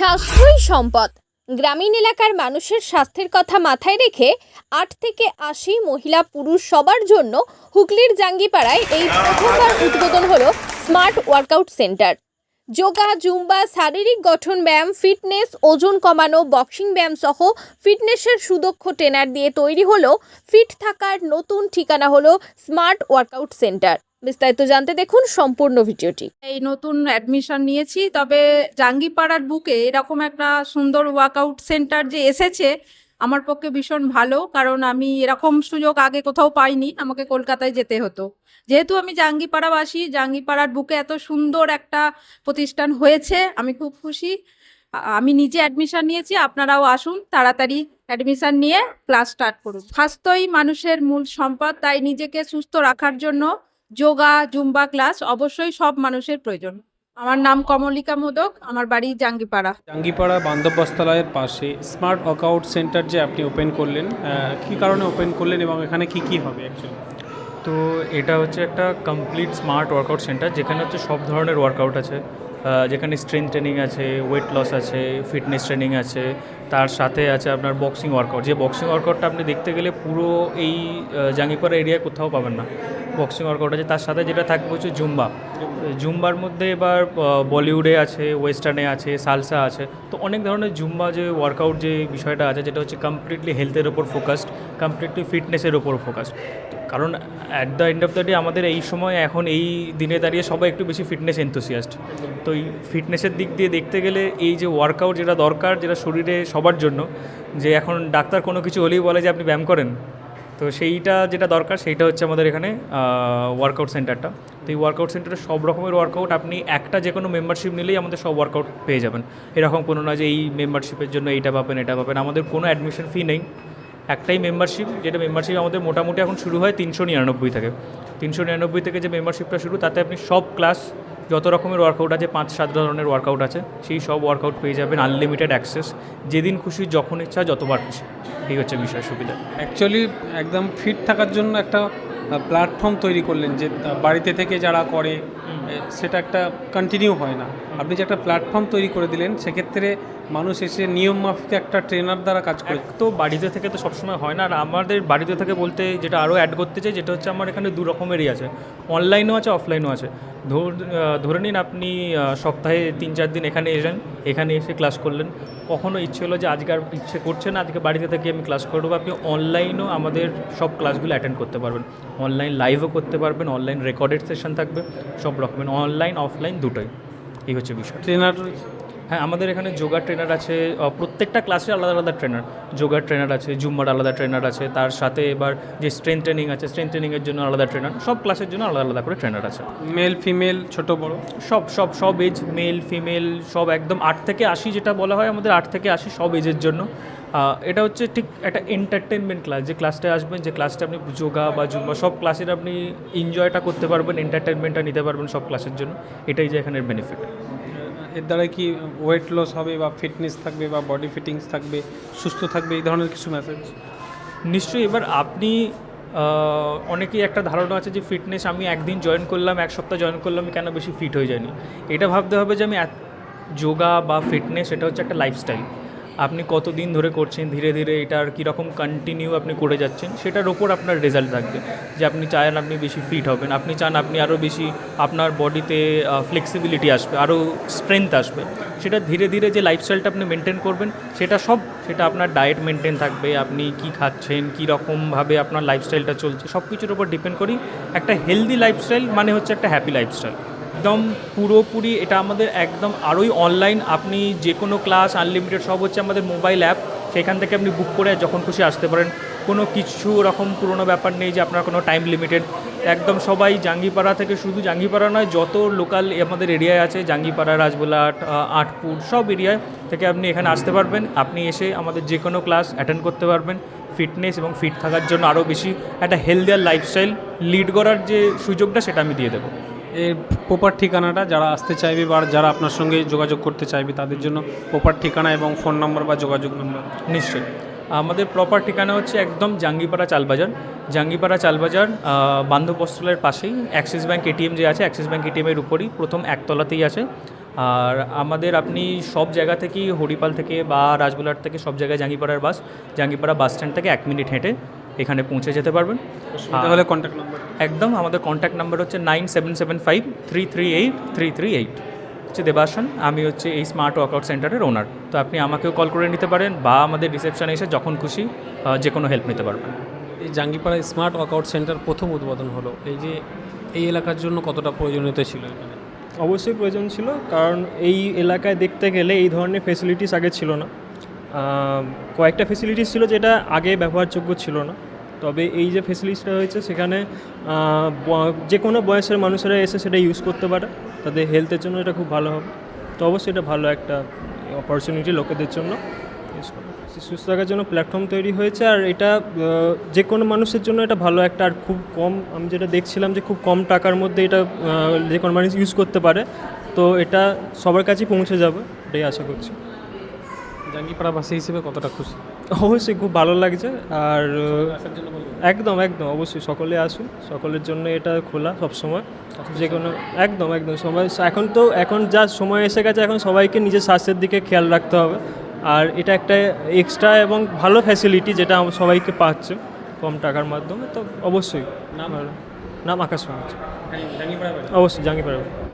স্বাস্থ্যই সম্পদ। গ্রামীণ এলাকার মানুষের স্বাস্থ্যের কথা মাথায় রেখে আট থেকে আশি মহিলা পুরুষ সবার জন্য হুগলির জাঙ্গিপাড়ায় এই প্রথমবার উদ্বোধন হলো smart workout centre. Yoga, zumba, শারীরিক গঠন ব্যায়াম, ফিটনেস, ওজন কমানো, বক্সিং ব্যায়াম সহ ফিটনেসের সুদক্ষ ট্রেনার দিয়ে তৈরি হলো ফিট থাকার নতুন ঠিকানা হলো স্মার্ট ওয়ার্কআউট সেন্টার। বিস্তারিত জানতে দেখুন সম্পূর্ণ ভিডিওটি। এই নতুন অ্যাডমিশন নিয়েছি, তবে জাঙ্গিপাড়ার বুকে এরকম একটা সুন্দর ওয়ার্কআউট সেন্টার যে এসেছে, আমার পক্ষে ভীষণ ভালো, কারণ আমি এরকম সুযোগ আগে কোথাও পাইনি, আমাকে কলকাতায় যেতে হতো। যেহেতু আমি জাঙ্গিপাড়াবাসী, জাঙ্গিপাড়ার বুকে এত সুন্দর একটা প্রতিষ্ঠান হয়েছে, আমি খুব খুশি। আমি নিজে অ্যাডমিশন নিয়েছি, আপনারাও আসুন, তাড়াতাড়ি অ্যাডমিশন নিয়ে ক্লাস স্টার্ট করুন। স্বাস্থ্যই মানুষের মূল সম্পদ, তাই নিজেকে সুস্থ রাখার জন্য যোগা জুম্বা ক্লাস অবশ্যই সব মানুষের প্রয়োজন। আমার নাম কমলিকা মোদক আমার বাড়ি জাঙ্গিপাড়া। জাঙ্গিপাড়া বান্ধব পাশে স্মার্ট ওয়ার্কআউট সেন্টার যে আপনি ওপেন করলেন কি কারণে ওপেন করলেন এবং এখানে কি কি হবে অ্যাকচুয়ালি তো এটা হচ্ছে একটা কমপ্লিট স্মার্ট ওয়ার্কআউট সেন্টার যেখানে হচ্ছে সব ধরনের ওয়ার্কআউট আছে। যেখানে স্ট্রেংথ ট্রেনিং আছে ওয়েট লস আছে ফিটনেস ট্রেনিং আছে, তার সাথে আছে আপনার বক্সিং ওয়ার্কআউট যে বক্সিং ওয়ার্কআউটটা আপনি দেখতে গেলে পুরো এই জাঙ্গিপাড়া এরিয়ায় কোথাও পাবেন না। বক্সিং ওয়ার্কআউট আছে, তার সাথে যেটা থাকবে হচ্ছে জুম্বা। জুম্বার মধ্যে এবার বলিউডে আছে ওয়েস্টার্নে আছে সালসা আছে। তো অনেক ধরনের জুম্বা যে ওয়ার্কআউট যে বিষয়টা আছে, যেটা হচ্ছে কমপ্লিটলি হেলথের ওপর ফোকাসড কমপ্লিটলি ফিটনেসের ওপর ফোকাসড কারণ at the end of the day আমাদের এই সময় এখন এই দিনে দাঁড়িয়ে সবাই একটু বেশি ফিটনেস এনথুসিয়াস্ট তো এই ফিটনেসের দিক দিয়ে দেখতে গেলে এই যে ওয়ার্কআউট যেটা দরকার, যেটা শরীরে সবার জন্য, যে এখন ডাক্তার কোনো কিছু হলেই বলে যে আপনি ব্যায়াম করেন, তো সেইটা যেটা দরকার সেইটা হচ্ছে আমাদের এখানে ওয়ার্কআউট সেন্টারটা তো এই ওয়ার্কআউট সেন্টারে সব রকমের ওয়ার্কআউট আপনি একটা যে কোনো মেম্বারশিপ নিলেই আমাদের সব ওয়ার্কআউট পেয়ে যাবেন। এরকম কোনো না যে এই মেম্বারশিপের জন্য এইটা পাবেন, এটা পাবেন। আমাদের কোনো অ্যাডমিশন ফি নেই। একটাই মেম্বারশিপ যেটা মেম্বারশিপ আমাদের মোটামুটি এখন শুরু হয় তিনশো নিরানব্বই থেকে। তিনশো নিরানব্বই থেকে যে মেম্বারশিপটা শুরু তাতে আপনি সব ক্লাস যত রকমের ওয়ার্কআউট আছে পাঁচ সাত ধরনের ওয়ার্কআউট আছে সেই সব ওয়ার্কআউট পেয়ে যাবেন আনলিমিটেড অ্যাক্সেস যেদিন খুশি যখন ইচ্ছা যতবার খুশি। এই হচ্ছে বিষয় সুবিধা। অ্যাকচুয়ালি একদম ফিট থাকার জন্য একটা প্ল্যাটফর্ম তৈরি করলেন যে বাড়িতে থেকে যারা করে সেটা একটা কন্টিনিউ হয় না। আপনি যে একটা প্ল্যাটফর্ম তৈরি করে দিলেন, সেক্ষেত্রে মানুষ এসে নিয়ম মাফিক একটা ট্রেনার দ্বারা কাজ করে। তো বাড়িতে থেকে তো সবসময় হয় না। আর আমাদের বাড়িতে থেকে বলতে যেটা আরও অ্যাড করতে চাই, যেটা হচ্ছে আমার এখানে দু রকমেরই আছে। অনলাইনও আছে অফলাইনও আছে। ধর নিন আপনি সপ্তাহে তিন চার দিন এখানে এলেন, এখানে এসে ক্লাস করলেন। কখনো ইচ্ছে হলো যে আজকে আর ইচ্ছে করছে না, আজকে বাড়িতে থেকে আমি ক্লাস করব আপনি অনলাইনও আমাদের সব ক্লাসগুলো অ্যাটেন্ড করতে পারবেন। অনলাইন লাইভও করতে পারবেন অনলাইন রেকর্ডেড সেশন থাকবে, সব রকমের। অনলাইন অফলাইন দুটোই। এই হচ্ছে বিষয়। ট্রেনার হ্যাঁ আমাদের এখানে যোগা ট্রেনার আছে প্রত্যেকটা ক্লাসে আলাদা আলাদা ট্রেনার যোগা ট্রেনার আছে জুম্বার আলাদা ট্রেনার আছে তার সাথে এবার যে স্ট্রেংথ ট্রেনিং আছে স্ট্রেংথ ট্রেনিংয়ের জন্য আলাদা ট্রেনার সব ক্লাসের জন্য আলাদা আলাদা করে ট্রেনার আছে। মেল ফিমেল ছোট বড়? সব সব সব এজ মেল ফিমেল সব একদম আট থেকে আশি যেটা বলা হয় আমাদের আট থেকে আশি সব এজের জন্য। এটা হচ্ছে ঠিক একটা এন্টারটেনমেন্ট ক্লাস যে ক্লাসটায় আসবেন যে ক্লাসটা আপনি যোগা বা জুম্বা সব ক্লাসের আপনি এনজয়টা করতে পারবেন এন্টারটেনমেন্টটা নিতে পারবেন সব ক্লাসের জন্য। এটাই যে এখানের বেনিফিট এর দ্বারা কি ওয়েট লস হবে বা ফিটনেস থাকবে বা বডি ফিটিংস থাকবে সুস্থ থাকবে এই ধরনের কিছু মেসেজ নিশ্চয়ই এবার আপনি অনেকেই একটা ধারণা আছে যে ফিটনেস আমি একদিন জয়েন করলাম এক সপ্তাহ জয়েন করলাম আমি কেন বেশি ফিট হয়ে যায়নি? এটা ভাবতে হবে যে আমি যোগা বা ফিটনেস এটা হচ্ছে একটা লাইফস্টাইল আপনি কতদিন ধরে করছেন, ধীরে ধীরে এটার কীরকম কন্টিনিউ আপনি করে যাচ্ছেন, সেটার ওপর আপনার রেজাল্ট থাকবে। যে আপনি চান আপনি বেশি ফিট হবেন, আপনি চান আপনি আরও বেশি আপনার বডিতে ফ্লেক্সিবিলিটি আসবে আরও স্ট্রেংথ আসবে। সেটা ধীরে ধীরে যে লাইফস্টাইলটা আপনি মেনটেন করবেন, সেটা সব, সেটা আপনার ডায়েট মেনটেন থাকবে, আপনি কি খাচ্ছেন কী রকমভাবে আপনার লাইফস্টাইলটা চলছে সব কিছুর উপর ডিপেন্ড করি একটা হেলদি লাইফস্টাইল মানে হচ্ছে একটা হ্যাপি লাইফস্টাইল একদম পুরোপুরি এটা আমাদের একদম আরোই অনলাইন আপনি যে কোনো ক্লাস আনলিমিটেড সব হচ্ছে আমাদের মোবাইল অ্যাপ সেখান থেকে আপনি বুক করে যখন খুশি আসতে পারেন। কোনো কিছু রকম পুরনো ব্যাপার নেই যে আপনার কোনো টাইম লিমিটেড একদম সবাই জাঙ্গিপাড়া থেকে শুধু জাঙ্গিপাড়া নয়, যত লোকাল আমাদের এরিয়ায় আছে, জাঙ্গিপাড়া, রাজবোলাট আটপুর সব এরিয়ায় থেকে আপনি এখানে আসতে পারবেন। আপনি এসে আমাদের যে কোনো ক্লাস অ্যাটেন্ড করতে পারবেন। ফিটনেস এবং ফিট থাকার জন্য আরও বেশি একটা হেলদিয়ার লাইফস্টাইল লিড করার যে সুযোগটা সেটা আমি দিয়ে দেবো। এর প্রপার ঠিকানাটা যারা আসতে চাইবে বা যারা আপনার সঙ্গে যোগাযোগ করতে চাইবে তাদের জন্য প্রপার ঠিকানা এবং ফোন নাম্বার বা যোগাযোগ নাম্বার। নিশ্চয়ই। আমাদের প্রপার ঠিকানা হচ্ছে একদম জাঙ্গিপাড়া চালবাজার। জাঙ্গিপাড়া চালবাজার আহ, বান্ধব বস্ত্রালয়ের পাশেই অ্যাক্সিস ব্যাঙ্ক এটিএম যে আছে অ্যাক্সিস ব্যাঙ্ক এটিএমের উপরই প্রথম একতলাতেই আছে। আর আমাদের আপনি সব জায়গা থেকেই হরিপাল থেকে বা রাজবোলার থেকে সব জায়গায় জাঙ্গিপাড়ার বাস জাঙ্গিপাড়া বাস স্ট্যান্ড থেকে এক মিনিট হেঁটে এখানে পৌঁছে যেতে পারবেন। তাহলে কন্ট্যাক্ট নাম্বার একদম আমাদের কন্ট্যাক্ট নাম্বার হচ্ছে nine seven seven five three three eight three three eight হচ্ছে দেবাসন আমি হচ্ছে এই স্মার্ট ওয়ার্কআউট সেন্টারের ওনার তো আপনি আমাকেও কল করে নিতে পারেন বা আমাদের রিসেপশনে এসে যখন খুশি যে কোনো হেল্প নিতে পারবেন। এই জাঙ্গিপাড়ায় স্মার্ট ওয়ার্কআউট সেন্টার প্রথম উদ্বোধন হলো। এই যে এই এলাকার জন্য কতটা প্রয়োজনীয়তা ছিল এখানে? অবশ্যই প্রয়োজন ছিল কারণ এই এলাকায় দেখতে গেলে এই ধরনের ফেসিলিটিস আগে ছিল না। কয়েকটা ফেসিলিটিস ছিল যেটা আগে ব্যবহারযোগ্য ছিল না। তবে এই যে ফেসিলিটিসটা হয়েছে সেখানে যে কোনো বয়সের মানুষেরা এসে সেটা ইউজ করতে পারে। তাদের হেলথের জন্য এটা খুব ভালো হবে। তো অবশ্যই এটা ভালো একটা অপরচুনিটি লোকেদের জন্য। সুস্থ থাকার জন্য প্ল্যাটফর্ম তৈরি হয়েছে, আর এটা যে কোনো মানুষের জন্য এটা ভালো একটা, আর খুব কম, আমি যেটা দেখছিলাম যে খুব কম টাকার মধ্যে এটা যে কোনো মানুষ ইউজ করতে পারে। তো এটা সবার কাছেই পৌঁছে যাবে, এটাই আশা করছি। জাঙ্গিপাড়া বাসী হিসেবে কতটা খুশি? অবশ্যই খুব ভালো লাগছে আর একদম একদম অবশ্যই সকলে আসুন সকলের জন্য এটা খোলা সবসময়। যে কোনো একদম একদম সবাই এখন তো এখন যা সময় এসে গেছে এখন সবাইকে নিজের স্বাস্থ্যের দিকে খেয়াল রাখতে হবে। আর এটা একটা এক্সট্রা এবং ভালো ফ্যাসিলিটি যেটা সবাইকে পাচ্ছে কম টাকার মাধ্যমে তো অবশ্যই। নাম? নাম আকাশ অবশ্যই জাঙ্গিপাড়া